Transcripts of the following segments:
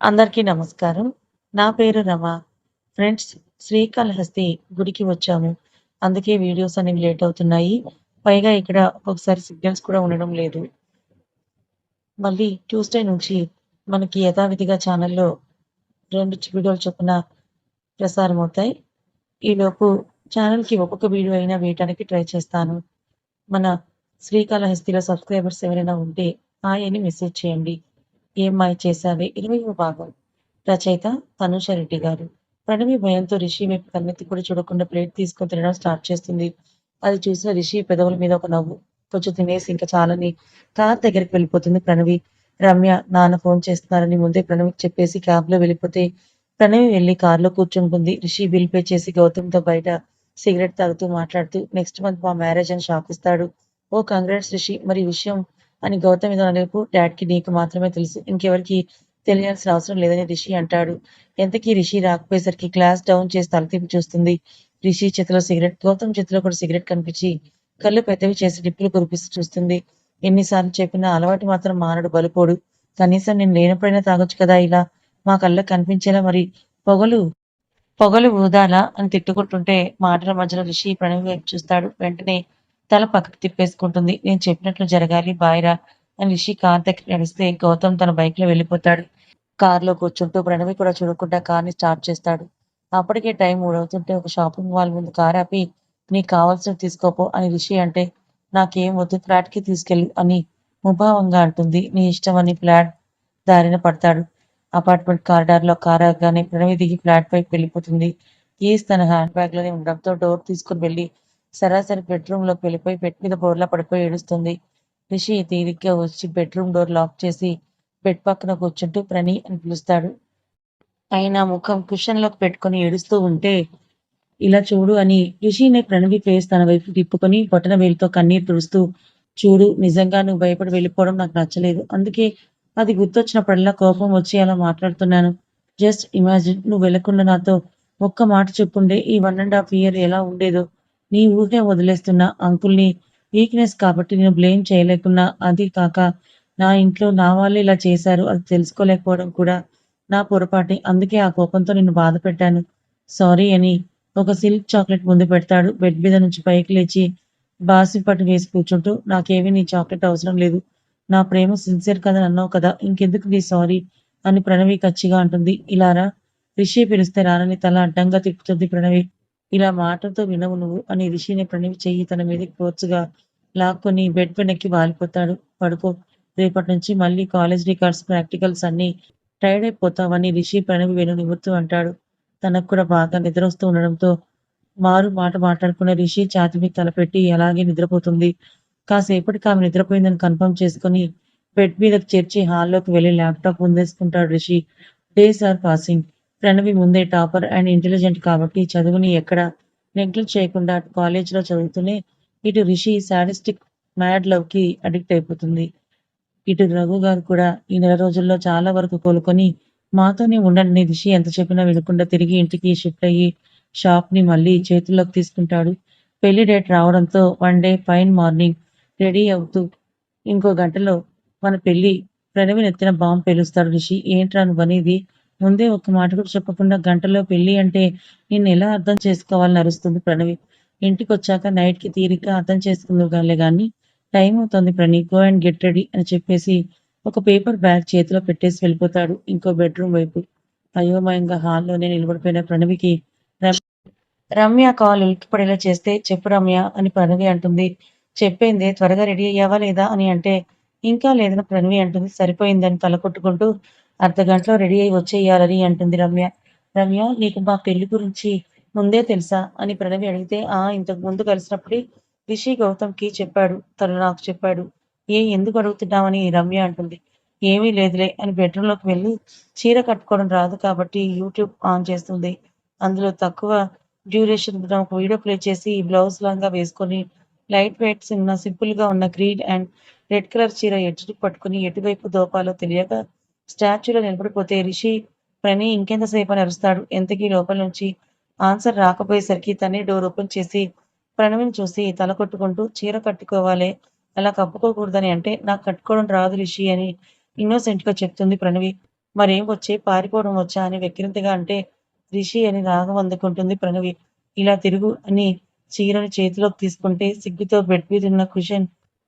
అందరికీ నమస్కారం. నా పేరు రమ. ఫ్రెండ్స్ శ్రీకాళహస్తి గుడికి వచ్చాము. అందుకే వీడియోస్ అనేవి లేట్ అవుతున్నాయి. పైగా ఇక్కడ ఒక్కొక్కసారి సిగ్నల్స్ కూడా ఉండడం లేదు. మళ్ళీ ట్యూస్‌డే నుంచి మనకి యథావిధిగా ఛానల్లో రెండు వీడియోలు చొప్పున ప్రసారం అవుతాయి ఈలోపు ఛానల్కి ఒక్కొక్క వీడియో అయినా వేయటానికి ట్రై చేస్తాను. మన శ్రీకాళహస్తిలో సబ్‌స్క్రైబర్స్ ఎవరైనా ఉంటే హాయ్ అని మెసేజ్ చేయండి. ఏం చేశావే 20వ భాగం. రచయిత తనూష రెడ్డి గారు. ప్రణవి భయంతో రిషి వైపు కన్నెత్తి కూడా చూడకుండా ప్లేట్ తీసుకొని తినడం స్టార్ట్ చేస్తుంది. అది చూసిన రిషి పెదవుల మీద ఒక నవ్వు. కొంచెం తినేసి ఇంకా చాలని కార్ దగ్గరికి వెళ్ళిపోతుంది ప్రణవి. రమ్య, నాన్న ఫోన్ చేస్తున్నారని ముందే ప్రణవికి చెప్పేసి క్యాబ్లో వెళ్ళిపోతే ప్రణవి వెళ్ళి కారులో కూర్చుంటుంది. రిషి బిల్ పే చేసి గౌతమ్‌తో బయట సిగరెట్ తాగుతూ మాట్లాడుతూ నెక్స్ట్ మంత్ మా మ్యారేజ్ అని షాక్ ఇస్తాడు. ఓ కంగ్రాట్స్ రిషి మరి విషయం అని గౌతమ్ ఏదో అనేలోపు డాడ్‌కి నీకు మాత్రమే తెలుసు. ఇంకెవరికి తెలియాల్సిన అవసరం లేదని రిషి అంటాడు. ఎంతకీ రిషి రాకపోయేసరికి గ్లాస్ డౌన్ చేసి తల చూస్తుంది. రిషి చేతిలో సిగరెట్, గౌతమ్ చేతిలో కూడా సిగరెట్ కనిపించి కళ్ళు పెద్దవి చేసి డిప్పులు కురిపిస్తూ చూస్తుంది. ఎన్నిసార్లు చెప్పినా అలవాటు మాత్రం మానడు బలుపోడు. కనీసం నేను లేనప్పుడైనా తాగొచ్చు కదా ఇలా మా కళ్ళకు కనిపించేలా మరి పొగలు పొగలు ఊదాలా అని తిట్టుకుంటుంటే మాటల మధ్యలో రిషి ప్రణవి వైపు చూస్తాడు. వెంటనే తల పక్కకు తిప్పేసుకుంటుంది. నేను చెప్పినట్లు జరగాలి బాయ్ రా అని రిషి కార్ దగ్గరికి నడిస్తే గౌతమ్ తన బైక్లో వెళ్ళిపోతాడు. కార్‌లో కూర్చుంటూ ప్రణవి కూడా చూడకుండా కార్‌ని స్టార్ట్ చేస్తాడు. అప్పటికే టైం మూడవుతుంటే ఒక షాపింగ్ మాల్ ముందు కార్ ఆపి నీకు కావాల్సినవి తీసుకోపో అని రిషి అంటే నాకేం వద్దు ఫ్లాట్‌కి తీసుకెళ్ళు అని ముభావంగా అంటుంది. నీ ఇష్టం అని ఫ్లాట్ దారిన పడతాడు. అపార్ట్మెంట్ కారిడార్‌లో కారు ఆగగానే ప్రణవి దిగి ఫ్లాట్ పైకి వెళ్ళిపోతుంది. కీస్ తన హ్యాండ్ బ్యాగ్‌లోనే ఉండడంతో డోర్ తీసుకొని వెళ్ళి సరాసరి బెడ్‌రూమ్‌లోకి వెళ్ళిపోయి బెడ్ మీద బోర్లా పడిపోయి ఏడుస్తుంది. రిషి తీరిగ్గా వచ్చి బెడ్‌రూమ్ డోర్ లాక్ చేసి బెడ్ పక్కన కూర్చుంటూ ప్రణి అని పిలుస్తాడు. ఆయన ముఖం కుషన్‌లోకి పెట్టుకొని ఏడుస్తూ ఉంటే ఇలా చూడు అని రిషిని ప్రణవి ఫేస్ తన వైపు తిప్పుకొని బొటనవేలుతో కన్నీరు తుడుస్తూ చూడు నిజంగా నువ్వు భయపడి వెళ్ళిపోవడం నాకు నచ్చలేదు. అందుకే అది గుర్తొచ్చినప్పుడల్లా కోపం వచ్చి అలా మాట్లాడుతున్నాను. జస్ట్ ఇమాజిన్ నువ్వు వెళ్ళకుండా నాతో ఒక్క మాట చెప్పుండే ఈ వన్ అండ్ హాఫ్ ఇయర్ ఎలా ఉండేదో. నీ ఊహే వదిలేస్తున్న అంకుల్‌ని వీక్‌నెస్ కాబట్టి నేను బ్లేమ్ చేయలేకున్నా అది కాక నా ఇంట్లో నా వాళ్ళు ఇలా చేశారు అది తెలుసుకోలేకపోవడం కూడా నా పొరపాటి అందుకే ఆ కోపంతో నిన్ను బాధపెట్టాను. సారీ అని ఒక సిల్క్ చాక్లెట్ ముందు పెడతాడు. బెడ్ మీద నుంచి పైకి లేచి బాసిపట్టు వేసి కూర్చుంటూ నాకేమీ నీ చాక్లెట్ అవసరం లేదు. నా ప్రేమ సిన్సియర్ కదా అన్నావు కదా ఇంకెందుకు నీ సారీ అని ప్రణవి కచ్చిగా అంటుంది. ఇలా రా రిషి పిలిస్తే రానని తల అడ్డంగా తిప్పుతుంది ప్రణవి. ఇలా మాటలతో వినవు నువ్వు అని రిషిని ప్రణవి చెయ్యి తన మీద ఫోర్స్‌గా లాక్కొని బెడ్ వెనక్కి వాలిపోతాడు. పడుకో రేపటి నుంచి మళ్ళీ కాలేజ్ రికార్డ్స్, ప్రాక్టికల్స్ అన్ని టైర్డ్ అయిపోతావని రిషి ప్రణవి వెను నిమురుతూ అంటాడు. తనకు కూడా బాగా నిద్రొస్తూ ఉండడంతో మారు మాట మాట్లాడుకున్న రిషి ఛాతి మీద తలపెట్టి అలాగే నిద్రపోతుంది. కాసేపటికి ఆమె నిద్రపోయిందని కన్ఫర్మ్ చేసుకొని బెడ్ మీద చేర్చి హాల్‌లోకి వెళ్ళి laptop ముందేసుకుంటాడు Rishi. Days are passing. Pranavi ముందే టాపర్ అండ్ ఇంటెలిజెంట్ కాబట్టి చదువుని ఎక్కడ నెగ్లెక్ట్ చేయకుండా అటు కాలేజ్‌లో చదువుతూనే ఇటు రిషి సాడిస్టిక్ మ్యాడ్ లవ్‌కి అడిక్ట్ అయిపోతుంది. ఇటు రఘు గారు కూడా ఈ నెల రోజుల్లో చాలా వరకు కోలుకొని మాతోనే ఉండండి రిషి ఎంత చెప్పినా వినకుండా తిరిగి ఇంటికి షిఫ్ట్ అయ్యి షాప్‌ని మళ్ళీ చేతుల్లోకి తీసుకుంటాడు. పెళ్ళి డేట్ రావడంతో one day fine morning ready అవుతూ ఇంకో గంటలో మన పెళ్ళి ప్రణవి నెత్తిన బాంబు పేలుస్తాడు రిషి. ఏంట్రా నువ్వనేది? ముందే ఒక్క మాట కూడా చెప్పకుండా గంటలో పెళ్ళి అంటే నిన్నెలా అర్థం చేసుకోవాలని అరుస్తుంది ప్రణవి. ఇంటికి వచ్చాక నైట్‌కి తీరిక అర్థం చేసుకుందువుగానిలే కానీ టైం అవుతుంది Prani go and get ready అని చెప్పేసి ఒక పేపర్ బ్యాగ్ చేతిలో పెట్టేసి వెళ్ళిపోతాడు ఇంకో బెడ్‌రూమ్ వైపు. అయోమయంగా హాల్‌లోనే నిలబడిపోయిన ప్రణవికి రమ్య కాల్ ఉలిక్కిపడేలా చేస్తే చెప్పు రమ్య అని ప్రణవి అంటుంది. చెప్పింది త్వరగా రెడీ అయ్యావా లేదా అని అంటే ఇంకా లేదని ప్రణవి అంటుంది. సరిపోయిందని తల కొట్టుకుంటూ అర్ధగంటలో రెడీ అయి వచ్చేయాలని అంటుంది రమ్య. రమ్య నీకు మా పెళ్ళి గురించి ముందే తెలుసా అని ప్రణవి అడిగితే ఆ ఇంతకు ముందు కలిసినప్పుడే రిషి గౌతమ్‌కి చెప్పాడు. తను నాకు చెప్పాడు. ఏ ఎందుకు అడుగుతున్నామని రమ్య అంటుంది. ఏమీ లేదులే అని బెడ్‌రూమ్‌లోకి వెళ్ళి చీర కట్టుకోవడం రాదు కాబట్టి యూట్యూబ్ ఆన్ చేస్తుంది. అందులో తక్కువ డ్యూరేషన్ ఒక వీడియో ప్లే చేసి బ్లౌజ్ లాగా వేసుకొని లైట్ వెయిట్స్ ఉన్న సింపుల్‌గా ఉన్న గ్రీన్ అండ్ రెడ్ కలర్ చీర ఎటు పట్టుకొని ఎటువైపు దోపాలో తెలియక స్టాచ్యూలో నిలబడిపోతే రిషి ప్రణి ఇంకెంతసేపు అని అరుస్తాడు. ఎంతకీ లోపల నుంచి ఆన్సర్ రాకపోయేసరికి తనే డోర్ ఓపెన్ చేసి ప్రణవిని చూసి తల కొట్టుకుంటూ చీర కట్టుకోవాలి అలా కప్పుకోకూడదని అంటే నాకు కట్టుకోవడం రాదు రిషి అని ఇన్నోసెంట్‌గా చెప్తుంది ప్రణవి. మరేం వచ్చే పారిపోవడం వచ్చా అని వెక్కిరింతగా అంటే రిషి అని రాగం అందుకుంటుంది ప్రణవి ఇలా తిరుగు అని చీరని చేతిలోకి తీసుకుంటే సిగ్గుతో బెడ్ మీద ఉన్న కుషన్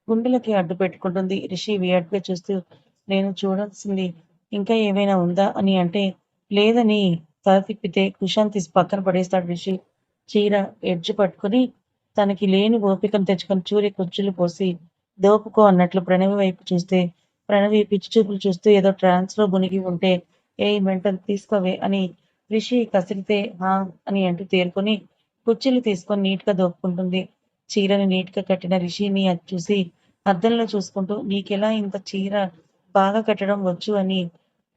గుండెలకి అడ్డు పెట్టుకుంటుంది రిషి వియడ్గా చూస్తూ నేను చూడాల్సింది ఇంకా ఏమైనా ఉందా అని అంటే లేదని తల తిప్పితే కుషన్ తీసి పక్కన పడేస్తాడు రిషి. చీర ఎడ్జ్ పట్టుకుని తనకి లేని ఓపికను తెచ్చుకొని చూరి కుచ్చులు పోసి దోపుకో అన్నట్లు ప్రణవి వైపు చూస్తే ప్రణవి పిచ్చి చూపులు చూస్తూ ఏదో ట్రాన్స్లో మునిగి ఉంటే ఏ మెంటల్ తీసుకోవే అని రిషి కసిరితే హా అని అంటూ తేరుకొని కుర్చీలు తీసుకొని నీట్గా దోపుకుంటుంది. చీరని నీట్గా కట్టిన రిషిని అది చూసి అద్దంలో చూసుకుంటూ నీకెలా ఇంత చీర బాగా కట్టడం వచ్చు అని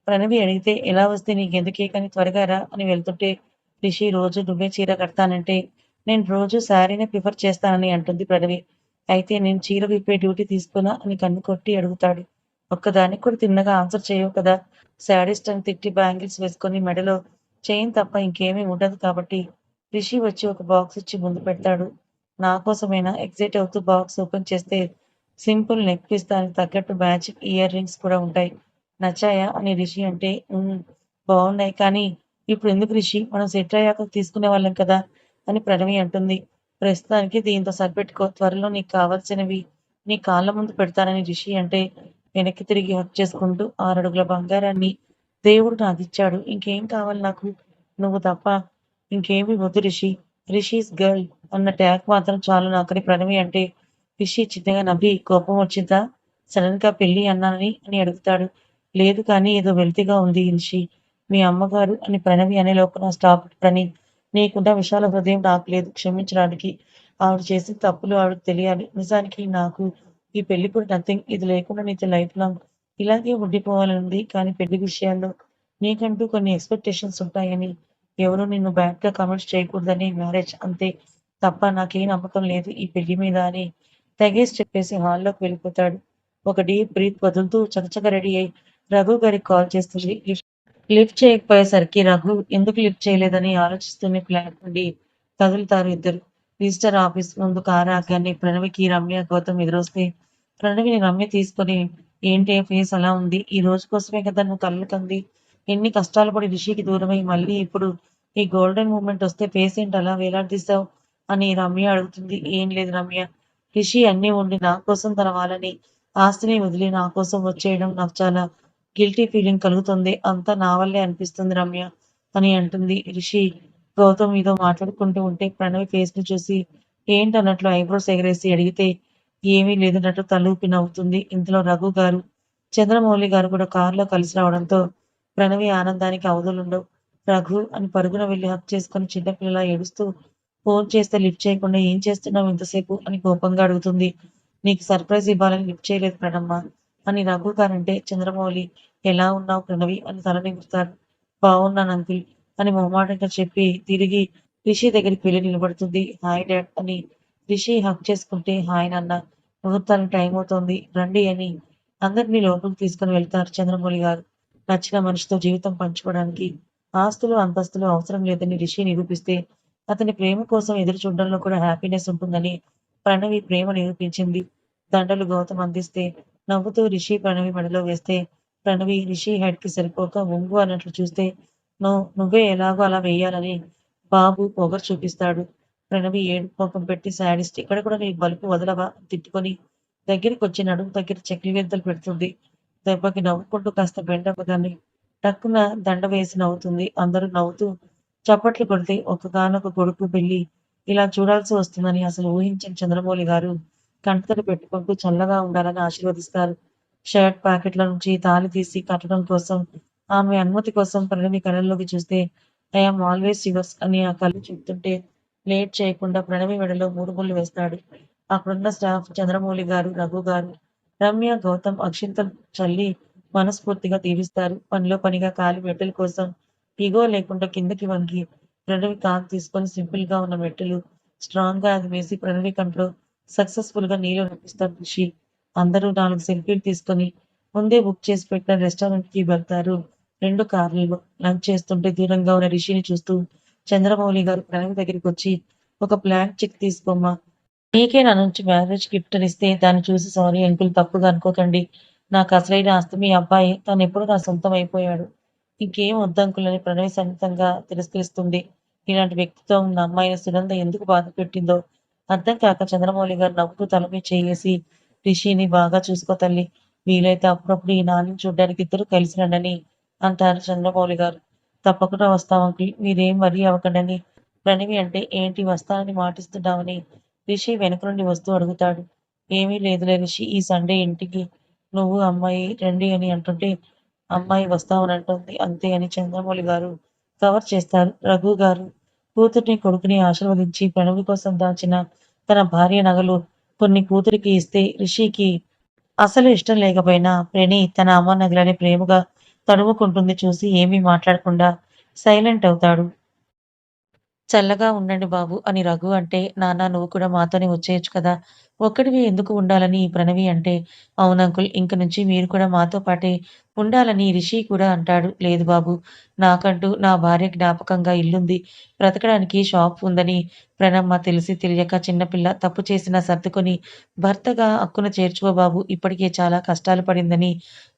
ప్రణవి అడిగితే ఎలా వస్తే నీకెందుకే కానీ త్వరగా రా అని వెళ్తుంటే రిషి రోజు నువ్వే చీర కడతానంటే నేను రోజు శారీనే ప్రిఫర్ చేస్తానని అంటుంది ప్రణవి. అయితే నేను చీర విప్పే డ్యూటీ తీసుకున్నా అని కన్ను కొట్టి అడుగుతాడు. ఒక్కదానికి కూడా తిన్నగా ఆన్సర్ చేయవు కదా. శారీస్ట్ అని తిట్టి బ్యాంగిల్స్ వేసుకొని మెడలో చైన్ తప్ప ఇంకేమీ ఉండదు కాబట్టి రిషి వచ్చి ఒక బాక్స్ ఇచ్చి ముందు పెడతాడు. నా కోసమైనా ఎగ్జైట్ అవుతూ బాక్స్ ఓపెన్ చేస్తే సింపుల్ నెక్ పీస్ దానికి తగ్గట్టు మ్యాచింగ్ ఇయర్ రింగ్స్ కూడా ఉంటాయి. నచ్చాయా అని రిషి అంటే బాగున్నాయి కానీ ఇప్పుడు ఎందుకు రిషి? మనం సెట్ అయ్యాక తీసుకునే వాళ్ళం కదా అని ప్రణవి అంటుంది. ప్రస్తుతానికి దీంతో సరిపెట్టుకో త్వరలో నీకు కావాల్సినవి నీ కాళ్ళ ముందు పెడతానని రిషి అంటే వెనక్కి తిరిగి హక్ చేసుకుంటూ ఆరడుగుల బంగారాన్ని దేవుడు నాకు ఇచ్చాడు. ఇంకేం కావాలి నాకు? నువ్వు తప్ప ఇంకేమి వద్దు రిషి. రిషీస్ గర్ల్ అన్న ట్యాగ్ మాత్రం చాలు నాకని ప్రణవి అంటే రిషి చిన్నగా నవ్వి కోపం వచ్చిందా? సడన్గా పెళ్ళి అన్నానని అని అడుగుతాడు. లేదు కానీ ఏదో వెల్తిగా ఉంది ఇన్షి. మీ అమ్మగారు అని ప్రణవి అనే లోపల స్టాప్ ప్రణి నీకుండా విశాల హృదయం నాకు లేదు క్షమించడానికి ఆవిడ చేసిన తప్పులు ఆవిడకి తెలియాలి. నిజానికి నాకు ఈ పెళ్ళి కూడా నథింగ్ ఇది లేకుండా నీతో లైఫ్ లాంగ్ ఇలాగే ఉండిపోవాలనుంది. కానీ పెళ్ళి విషయాల్లో నీకంటూ కొన్ని ఎక్స్పెక్టేషన్స్ ఉంటాయని ఎవరు నిన్ను బ్యాడ్గా కమెంట్స్ చేయకూడదని మ్యారేజ్ అంతే తప్ప నాకేం నమ్మకం లేదు. ఈ పెళ్ళి మీద అని తెగేసి చెప్పేసి హాల్లోకి వెళ్ళిపోతాడు. ఒక డీప్ బ్రీత్ వదులుతూ చకచక రెడీ అయి రఘు గారికి కాల్ చేస్తుంది లిఫ్ట్ లిఫ్ట్ చేయకపోయేసరికి రఘు ఎందుకు లిఫ్ట్ చేయలేదని ఆలోచిస్తూనే ఫ్లాట్ నుండి కదులుతారు ఇద్దరు. రిజిస్టర్ ఆఫీస్ ముందు కారు ఆగానే ప్రణవికి రమ్య గౌతమ్ ఎదురొస్తే ప్రణవిని రమ్య తీసుకొని ఏంటి ఫేస్ అలా ఉంది ఈ రోజు కోసమే కదా నువ్వు కలుగుతుంది కంది ఎన్ని కష్టాలు పడి రిషికి దూరమై మళ్ళీ ఇప్పుడు ఈ గోల్డెన్ మూమెంట్ వస్తే ఫేస్ ఏంటి అలా వేలాడదీసావు అని రమ్య అడుగుతుంది. ఏం లేదు రమ్య రిషి అన్నీ ఉండి నా కోసం తన వాళ్ళని ఆస్తిని వదిలి నా కోసం వచ్చేయడం నాకు చాలా గిల్టీ ఫీలింగ్ కలుగుతుంది. అంతా నా వల్లే అనిపిస్తుంది రమ్య అని అంటుంది రిషి. గౌతమ్ ఏదో మాట్లాడుకుంటూ ఉంటే ప్రణవి ఫేస్ని చూసి ఏంటన్నట్లు ఐబ్రోస్ ఎగరేసి అడిగితే ఏమీ లేదన్నట్టు తలూపి నవ్వుతుంది ఇంతలో రఘు గారు. చంద్రమౌళి గారు కూడా కారులో కలిసి రావడంతో ప్రణవి ఆనందానికి అవధులుండవు. రఘు అని పరుగున వెళ్ళి హక్ చేసుకుని చిన్నపిల్లల ఏడుస్తూ ఫోన్ చేస్తే లిఫ్ట్ చేయకుండా ఏం చేస్తున్నావు ఇంతసేపు? అని కోపంగా అడుగుతుంది. నీకు సర్ప్రైజ్ ఇవ్వాలని లిఫ్ట్ చేయలేదు ప్రణమ్మ. అని రఘు గారంటే చంద్రమౌళి ఎలా ఉన్నావు ప్రణవి? అని తల నిగురుతారు బాగున్నాను అంకుల్ అని మొహమాటంగా చెప్పి తిరిగి రిషి దగ్గరికి వెళ్ళి నిలబడుతుంది. హాయ్ డాడ్ అని రిషి హక్ చేసుకుంటే హాయ్ నాన్న ముహూర్తానికి టైం అవుతోంది. రండి అని అందరినీ లోపలికి తీసుకుని వెళ్తారు చంద్రమౌళి గారు. నచ్చిన మనిషితో జీవితం పంచుకోవడానికి ఆస్తులు అంతస్తులు అవసరం లేదని రిషి నిరూపిస్తే అతని ప్రేమ కోసం ఎదురు చూడడంలో కూడా హ్యాపీనెస్ ఉంటుందని ప్రణవి ప్రేమ నిరూపించింది. దండలు గౌతమ్ అందిస్తే నవ్వుతూ రిషి ప్రణవి మెడలో వేస్తే ప్రణవి రిషి హెడ్కి సరిపోక ఒంగు అన్నట్లు చూస్తే నువ్వు నువ్వే ఎలాగో అలా వేయాలని బాబు పొగరు చూపిస్తాడు. ప్రణవి ఏడు కోపం పెట్టి శాడిస్ట్ ఇక్కడ కూడా నీ బలుపు వదలవా? తిట్టుకొని దగ్గరికి వచ్చి నడుము దగ్గర చెక్కి గెంతలు పెడుతుంది. దెబ్బకి నవ్వుకుంటూ కాస్త బెండవ్వగానే టక్కున దండ వేసి నవ్వుతుంది. అందరూ నవ్వుతూ చప్పట్లు కొడితే ఒకగానొక కొడుకు పెళ్ళి ఇలా చూడాల్సి వస్తుందని అసలు ఊహించిన చంద్రమౌళి గారు కంటతడి పెట్టుకుంటూ చల్లగా ఉండాలని ఆశీర్వదిస్తారు. షర్ట్ ప్యాకెట్ల నుంచి తాళి తీసి కట్టడం కోసం ఆమె అనుమతి కోసం ప్రణవి కళ్ళల్లోకి చూస్తే ఐఎమ్ ఆల్వేస్ యువర్స్ అని ఆ కళ్ళు చెప్తుంటే లేట్ చేయకుండా ప్రణవి మెడలో మూడు ముళ్ళు వేస్తాడు. అక్కడున్న స్టాఫ్ చంద్రమౌళి గారు రఘు గారు రమ్య గౌతమ్ అక్షింతలు చల్లి మనస్ఫూర్తిగా తీవిస్తారు పనిలో పనిగా కాలి మెట్టెల కోసం ఇగో లేకుండా కిందకి వంగి ప్రణవి కాకు తీసుకొని సింపుల్గా ఉన్న మెట్టెలు స్ట్రాంగ్గా అది వేసి ప్రణవి కంట్లో సక్సెస్ఫుల్గా నీళ్ళు నడిపిస్తాం రిషి అందరూ నాలుగు సెల్ఫీలు తీసుకొని ముందే బుక్ చేసి పెట్టిన రెస్టారెంట్కి వెళ్తారు. రెండు కార్లు లంచ్ చేస్తుంటే దూరంగా ఉన్న రిషిని చూస్తూ చంద్రమౌళి గారు ప్రణవ్ దగ్గరికి వచ్చి ఒక బ్లాంక్ చెక్ తీసుకోమ్మా. నీకే నా నుంచి మ్యారేజ్ గిఫ్ట్ ఇస్తే దాన్ని చూసి సారీ అంకుల్ తప్పుగా అనుకోకండి. నాకు అసలైన ఆస్తి మీ అబ్బాయి. తను ఎప్పుడు నా సొంతం అయిపోయాడు. ఇంకేం వద్దంకుల్ అని ప్రణవి సన్నితంగా తిరస్కరిస్తుంది. ఇలాంటి వ్యక్తిత్వం ఉన్న అమ్మాయిని సునంద ఎందుకు బాధపెట్టిందో అర్థం కాక చంద్రమౌళి గారు నవ్వుతూ తల చేసి రిషిని బాగా చూసుకో తల్లి వీలైతే అప్పుడప్పుడు ఈ నాన్నని చూడ్డానికి ఇద్దరు కలిసి రండని అంటారు చంద్రమౌళి గారు. తప్పకుండా వస్తాం అంకుల్ మీరేం మరీ అవ్వకండని ప్రణవి అంటే ఏంటి వస్తానని మాటిస్తున్నావని రిషి వెనక నుండి వస్తూ అడుగుతాడు. ఏమీ లేదులే రిషి ఈ సండే ఇంటికి నువ్వు అమ్మాయి రండి అని అంటుంటే అమ్మాయి వస్తామనంటోంది అంతే అని చంద్రమౌళి గారు కవర్ చేస్తారు. రఘు గారు కూతుర్ని, కొడుకుని ఆశీర్వదించి ప్రణవి కోసం దాచిన తన భార్య నగలు కొన్ని కూతురికి ఇస్తే రిషికి అసలు ఇష్టం లేకపోయినా ప్రణి తన అమ్మ నగలని ప్రేమగా తడుముకుంటుంది చూసి ఏమీ మాట్లాడకుండా సైలెంట్ అవుతాడు. చల్లగా ఉండండి బాబు అని రఘు అంటే నాన్న నువ్వు కూడా మాతోనే వచ్చేయొచ్చు కదా! ఒక్కడివి ఎందుకు ఉండాలని ప్రణవి అంటే అవునంకుల్ ఇంక నుంచి మీరు కూడా మాతో పాటే ఉండాలని రిషి కూడా అంటాడు. లేదు బాబు నాకంటూ నా భార్య జ్ఞాపకంగా ఇల్లుంది. బ్రతకడానికి షాప్ ఉందని ప్రణమ్మ తెలిసి తెలియక చిన్నపిల్ల తప్పు చేసినా సర్దుకొని భర్తగా అక్కున చేర్చుకో బాబు ఇప్పటికే చాలా కష్టాలు పడిందని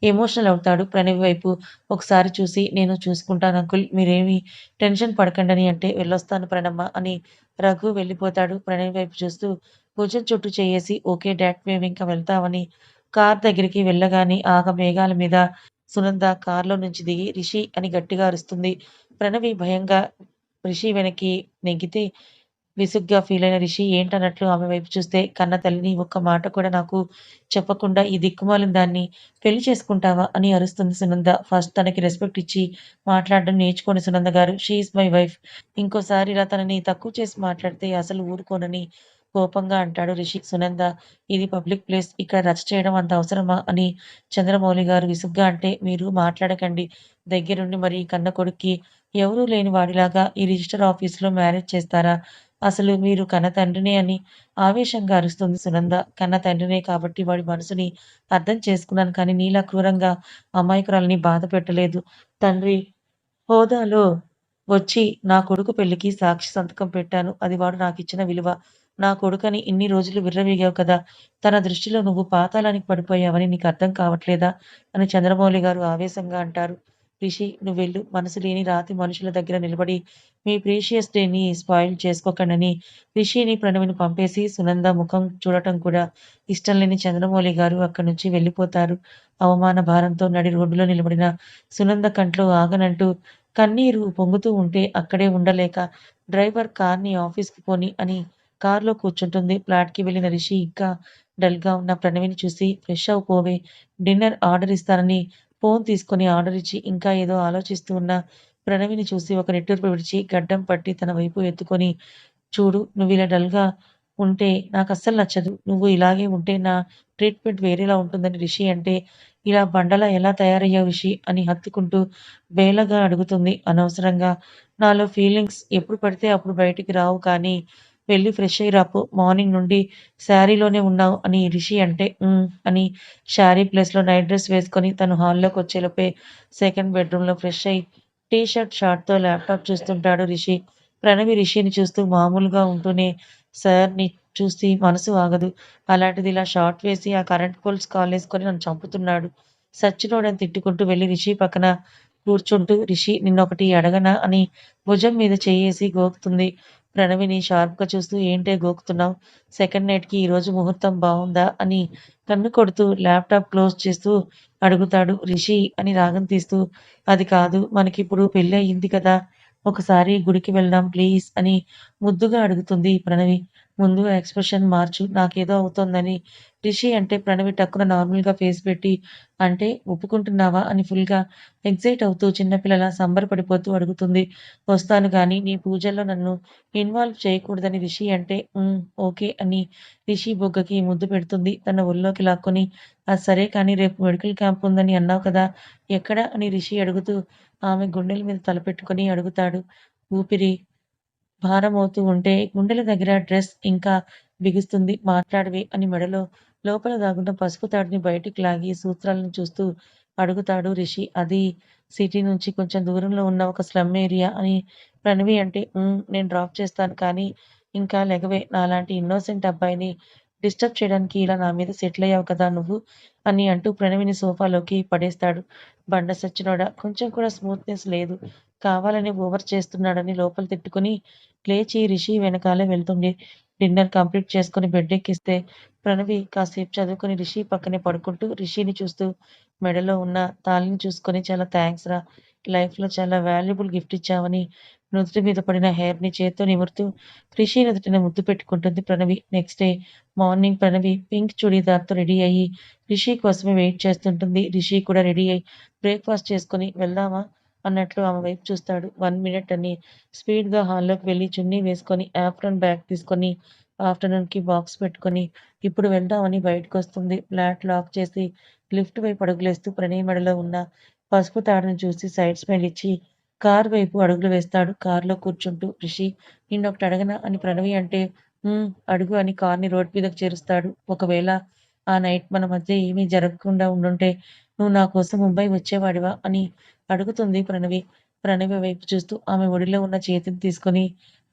ఎమోషనల్ అవుతాడు. ప్రణవి వైపు ఒకసారి చూసి నేను చూసుకుంటాను అంకుల్ మీరేమీ టెన్షన్ పడకండని అంటే వెళ్ళొస్తాను ప్రణమ్మ అని రఘు వెళ్ళిపోతాడు. ప్రణవి వైపు చూస్తూ భుజం చుట్టూ చేసి ఓకే డాడ్ ఇంకా వెళ్తామని కార్ దగ్గరికి వెళ్ళగానే ఆగ మేఘాల మీద సునంద కార్‌లో నుంచి దిగి రిషి అని గట్టిగా అరుస్తుంది. ప్రణవి భయంగా రిషి వెనక్కి నెగ్గితే విసుగ్గా ఫీల్ అయిన రిషి ఏంటన్నట్లు ఆమె వైపు చూస్తే కన్న తల్లిని ఒక్క మాట కూడా నాకు చెప్పకుండా ఈ దిక్కుమాలిన దాన్ని పెళ్ళి చేసుకుంటావా అని అరుస్తుంది సునంద. ఫస్ట్ తనకి రెస్పెక్ట్ ఇచ్చి మాట్లాడడం నేర్చుకోని సునంద గారు. She is my wife. ఇంకోసారి ఇలా తనని తక్కువ చేసి మాట్లాడితే అసలు ఊరుకోనని కోపంగా అంటాడు రిషి. సునంద ఇది పబ్లిక్ ప్లేస్. ఇక్కడ రచ్చ చేయడం అంత అవసరమా అని చంద్రమౌళి గారు విసుగ్గా అంటే మీరు మాట్లాడకండి. దగ్గరుండి మరి కన్న కొడుక్కి ఎవరూ లేని వాడిలాగా ఈ రిజిస్టర్ ఆఫీసులో మ్యారేజ్ చేస్తారా? అసలు మీరు కన్న తండ్రినే అని ఆవేశంగా అరుస్తుంది సునంద. కన్న తండ్రినే కాబట్టి వాడి మనసుని అర్థం చేసుకున్నాను కానీ నీలా క్రూరంగా అమాయకురాలని బాధ పెట్టలేదు. తండ్రి హోదాలో వచ్చి నా కొడుకు పెళ్ళికి సాక్షి సంతకం పెట్టాను. అది వాడు నాకు ఇచ్చిన విలువ. నా కొడుకని ఇన్ని రోజులు విర్రవీగావు కదా! తన దృష్టిలో నువ్వు పాతాళానికి పడిపోయావని నీకు అర్థం కావట్లేదా? అని చంద్రమౌళి గారు ఆవేశంగా అంటారు. రిషి నువ్వెళ్ళు. మనసు లేని రాతి మనుషుల దగ్గర నిలబడి మీ ప్రీషియస్ డేని స్పాయిల్ చేసుకోకండని రిషిని, ప్రణవిని పంపేసి సునంద ముఖం చూడటం కూడా ఇష్టం లేని చంద్రమౌళి గారు అక్కడి నుంచి వెళ్ళిపోతారు. అవమాన భారంతో నడి రోడ్డులో నిలబడిన సునంద కంట్లో ఆగనంటూ కన్నీరు పొంగుతూ ఉంటే అక్కడే ఉండలేక డ్రైవర్ కార్‌ని ఆఫీస్‌కి పోని అని కారులో కూర్చుంటుంది. ఫ్లాట్‌కి వెళ్ళిన రిషి ఇంకా డల్‌గా ఉన్న ప్రణవిని చూసి ఫ్రెష్ అవ్వు పోవే డిన్నర్ ఆర్డర్ ఇస్తానని ఫోన్ తీసుకొని ఆర్డర్ ఇచ్చి ఇంకా ఏదో ఆలోచిస్తూ ఉన్న ప్రణవిని చూసి ఒక నిట్టూర్పు విడిచి గడ్డం పట్టి తన వైపు ఎత్తుకొని చూడు నువ్వు ఇలా డల్‌గా ఉంటే నాకు అస్సలు నచ్చదు. నువ్వు ఇలాగే ఉంటే నా ట్రీట్‌మెంట్ వేరేలా ఉంటుందని రిషి అంటే ఇలా బండలా ఎలా తయారయ్యావు రిషి అని హత్తుకుంటూ బేలగా అడుగుతుంది. అనవసరంగా నాలో ఫీలింగ్స్ ఎప్పుడు పడితే అప్పుడు బయటికి రావు కానీ వెళ్ళి ఫ్రెష్ అయ్యి రాపు మార్నింగ్ నుండి శారీలోనే ఉన్నావు అని రిషి అంటే అని శారీ ప్లేస్‌లో నైట్ డ్రెస్ వేసుకొని తను హాల్‌లోకి వచ్చేలోపే సెకండ్ బెడ్‌రూమ్‌లో ఫ్రెష్ అయ్యి టీ షర్ట్, షార్ట్‌తో ల్యాప్‌టాప్ చూస్తుంటాడు రిషి. ప్రణవి రిషిని చూస్తూ మామూలుగా ఉంటూనే సార్‌ని చూసి మనసు ఆగదు. అలాంటిది ఇలా షార్ట్ వేసి ఆ కరెంట్ పోల్స్ కాల్ వేసుకొని నన్ను చంపుతున్నాడు. సచ్చినోడని తిట్టుకుంటూ వెళ్ళి రిషి పక్కన కూర్చుంటూ రిషి నిన్నొకటి అడగనా అని భుజం మీద చేయేసి గోకుతుంది. ప్రణవిని షార్ప్‌గా చూస్తూ ఏంటే గోకుతున్నావు సెకండ్ నైట్‌కి ఈరోజు ముహూర్తం బాగుందా అని కన్ను కొడుతూ ల్యాప్‌టాప్ క్లోజ్ చేస్తూ అడుగుతాడు. రిషి అని రాగం తీస్తూ అది కాదు మనకిప్పుడు పెళ్ళి అయ్యింది కదా! ఒకసారి గుడికి వెళ్దాం ప్లీజ్ అని ముద్దుగా అడుగుతుంది ప్రణవి. ముందు ఎక్స్‌ప్రెషన్ మార్చు నాకేదో అవుతోందని రిషి అంటే ప్రణవి టక్కున నార్మల్‌గా ఫేస్ పెట్టి అంటే ఒప్పుకుంటున్నావా? అని ఫుల్‌గా ఎగ్జైట్ అవుతూ చిన్నపిల్లల సంబరపడిపోతూ అడుగుతుంది. వస్తాను కానీ నీ పూజల్లో నన్ను ఇన్వాల్వ్ చేయకూడదని రిషి అంటే ఓకే అని రిషి బుగ్గకి ముద్దు పెడుతుంది. తన ఒళ్ళోకి లాక్కొని అది సరే కానీ రేపు మెడికల్ క్యాంప్ ఉందని అన్నావు కదా! ఎక్కడ? అని రిషి అడుగుతూ ఆమె గుండెల మీద తలపెట్టుకొని అడుగుతాడు. ఊపిరి భారమవుతూ ఉంటే గుండెల దగ్గర డ్రెస్ ఇంకా బిగుస్తుంది. మాట్లాడవి అని మెడలో లోపల దాగున్న పసుపు తాడిని బయటికి లాగి సూత్రాలను చూస్తూ అడుగుతాడు రిషి. అది సిటీ నుంచి కొంచెం దూరంలో ఉన్న ఒక స్లమ్ ఏరియా అని ప్రణవి అంటే నేను డ్రాప్ చేస్తాను కానీ ఇంకా లెగవే నాలాంటి ఇన్నోసెంట్ అబ్బాయిని డిస్టర్బ్ చేయడానికి ఇలా నా మీద సెటిల్ అయ్యావు కదా నువ్వు అని అంటూ ప్రణవిని సోఫాలోకి పడేస్తాడు బండ సచ్చినోడా కొంచెం కూడా స్మూత్నెస్ లేదు కావాలని ఓవర్ చేస్తున్నాడని లోపల తిట్టుకుని లేచి రిషి వెనకాలే వెళ్తుంది డిన్నర్ కంప్లీట్ చేసుకుని బెడ్ ఎక్కిస్తే ప్రణవి కాసేపు చదువుకుని రిషి పక్కనే పడుకుంటూ రిషిని చూస్తూ మెడలో ఉన్న తాళిని చూసుకొని చాలా థ్యాంక్స్ రా. లైఫ్లో చాలా వాల్యుబుల్ గిఫ్ట్ ఇచ్చావని నుదుటి మీద పడిన హెయిర్ని చేత్తో నిమురుతూ రిషి నుదుటిన ముద్దు పెట్టుకుంటుంది Pranavi. Next day morning Pranavi pink చుడీదార్తో ready అయ్యి రిషి కోసమే వెయిట్ చేస్తుంటుంది. రిషి కూడా రెడీ అయ్యి బ్రేక్ఫాస్ట్ చేసుకుని వెళ్దామా? అన్నట్లు ఆమె వైపు చూస్తాడు. వన్ మినిట్ అని స్పీడ్గా హాల్లోకి వెళ్ళి చున్నీ వేసుకొని ఆఫ్టర్నూన్ బ్యాగ్ తీసుకొని ఆఫ్టర్నూన్కి బాక్స్ పెట్టుకొని ఇప్పుడు వెళ్దామని బయటకు వస్తుంది ఫ్లాట్ లాక్ చేసి లిఫ్ట్ వైపు అడుగులేస్తూ ప్రణయ్ మెడలో ఉన్న పసుపు తాడును చూసి సైడ్ స్మైల్ ఇచ్చి కార్ వైపు అడుగులు వేస్తాడు. కారులో కూర్చుంటూ రిషి నిన్నొకటి అడగనా? అని ప్రణవి అంటే అడుగు అని కార్ని రోడ్ మీదకు చేరుస్తాడు. ఒకవేళ ఆ నైట్ మన మధ్య ఏమీ జరగకుండా ఉండుంటే నువ్వు నా కోసం ముంబై వచ్చేవాడివా? అని అడుగుతుంది ప్రణవి. ప్రణవి వైపు చూస్తూ ఆమె ఒడిలో ఉన్న చేతిని తీసుకొని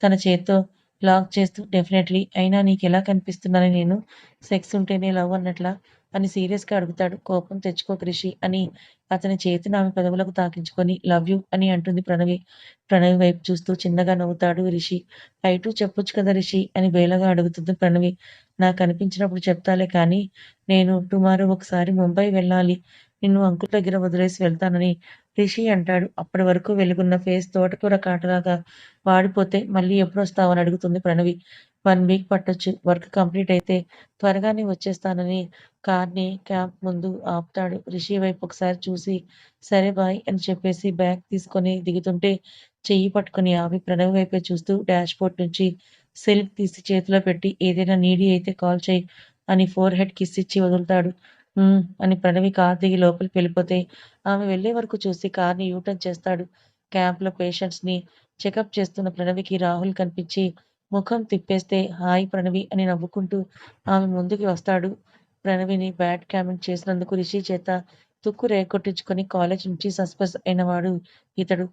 తన చేత్తో లాక్ చేస్తూ డెఫినెట్లీ. అయినా నీకు ఎలా కనిపిస్తున్నాను నేను? సెక్స్ ఉంటేనే లవ్ అన్నట్లా? అని సీరియస్గా అడుగుతాడు. కోపం తెచ్చుకో కృషి అని అతని చేతిని ఆమె పెదవులకు తాకించుకొని లవ్ యూ అని అంటుంది ప్రణవి. ప్రణవి వైపు చూస్తూ చిన్నగా నవ్వుతాడు రిషి. ఐటూ చెప్పొచ్చు కదా రిషి? అని బేలగా అడుగుతుంది ప్రణవి. నాకు అనిపించినప్పుడు చెప్తాలే కానీ నేను టుమారో ఒకసారి ముంబై వెళ్ళాలి. నిన్ను అంకుల్ దగ్గర వదిలేసి వెళ్తానని రిషి అంటాడు. అప్పటి వరకు వెలుగున్న ఫేస్ తోటకూర కాటలాగా వాడిపోతే మళ్ళీ ఎప్పుడు వస్తావని అడుగుతుంది ప్రణవి. వన్ వీక్ పట్టొచ్చు. వర్క్ కంప్లీట్ అయితే త్వరగానే వచ్చేస్తానని కార్ని క్యాంప్ ముందు ఆపుతాడు. రిషి వైపు ఒకసారి చూసి సరే బాయ్ అని చెప్పేసి బ్యాగ్ తీసుకొని దిగుతుంటే చెయ్యి పట్టుకుని ఆవి ప్రణవి వైపే చూస్తూ డాష్ బోర్డ్ నుంచి సెల్ఫ్ తీసి చేతిలో పెట్టి ఏదైనా నీడీ అయితే కాల్ చేయి అని ఫోర్ హెడ్ కిస్ ఇచ్చి వదులుతాడు. అని ప్రణవి కార్ దిగి లోపలికి వెళ్ళిపోతే ఆమె వెళ్ళే వరకు చూసి కార్ని యూటర్న్ చేస్తాడు. క్యాంప్లో పేషెంట్స్ని చెకప్ చేస్తున్న ప్రణవికి రాహుల్ కనిపించి ముఖం తిప్పేస్తే హాయ్ ప్రణవి అని నవ్వుకుంటూ ఆమె ముందుకి వస్తాడు. ప్రణవిని బ్యాడ్ కామెంట్ చేసినందుకు రిషి చేత తుక్కు రేకొట్టించుకొని కాలేజ్ నుంచి సస్పెండ్ అయినవాడు ఇతడు.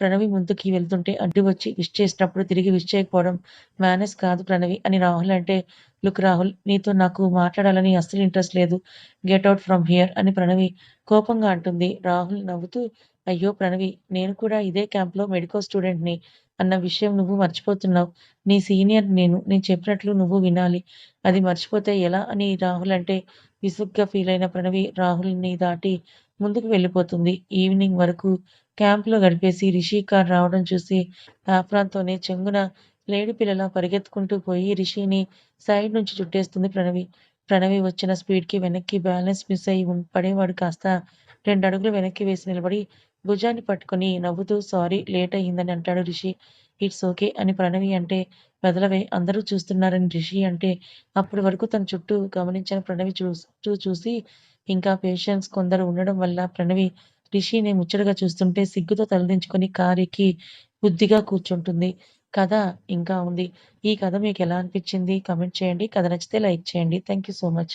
ప్రణవి ముందుకి వెళ్తుంటే అడ్డు వచ్చి విష్ చేసినప్పుడు తిరిగి విష్ చేయకపోవడం మేనేజ్ కాదు ప్రణవి అని రాహుల్ అంటే లుక్ రాహుల్ నీతో నాకు మాట్లాడాలని అస్సలు ఇంట్రెస్ట్ లేదు. గెట్ అవుట్ ఫ్రమ్ హియర్ అని ప్రణవి కోపంగా అంటుంది. రాహుల్ నవ్వుతూ అయ్యో ప్రణవి నేను కూడా ఇదే క్యాంప్లో మెడికల్ స్టూడెంట్ని అన్న విషయం నువ్వు మర్చిపోతున్నావు. నీ సీనియర్ నేను నేను చెప్పినట్లు నువ్వు వినాలి. అది మర్చిపోతే ఎలా? అని రాహుల్ అంటే విసుగ్గా ఫీల్ అయిన ప్రణవి రాహుల్ని దాటి ముందుకు వెళ్ళిపోతుంది. ఈవినింగ్ వరకు క్యాంప్లో గడిపేసి రిషి కార్ రావడం చూసి ఆఫ్రాన్తోనే చెంగున లేడి పిల్లల పరిగెత్తుకుంటూ పోయి రిషిని సైడ్ నుంచి చుట్టేస్తుంది ప్రణవి. ప్రణవి వచ్చిన స్పీడ్కి వెనక్కి బ్యాలెన్స్ మిస్ అయి పడేవాడు కాస్త రెండు అడుగులు వెనక్కి వేసి నిలబడి భుజాన్ని పట్టుకొని నవ్వుతూ సారీ లేట్ అయ్యిందని అంటాడు రిషి. ఇట్స్ ఓకే అని ప్రణవి అంటే మెదలవే అందరూ చూస్తున్నారని రిషి అంటే అప్పటి వరకు తన చుట్టూ గమనించిన ప్రణవి చూస్తూ చూసి ఇంకా పేషెంట్స్ కొందరు ఉండడం వల్ల ప్రణవి రిషిని ముచ్చటగా చూస్తుంటే సిగ్గుతో తలదించుకొని కారికి బుద్ధిగా కూర్చుంటుంది. కథ ఇంకా ఉంది. ఈ కథ మీకు ఎలా అనిపించింది? కమెంట్ చేయండి. కథ నచ్చితే లైక్ చేయండి. Thank you so much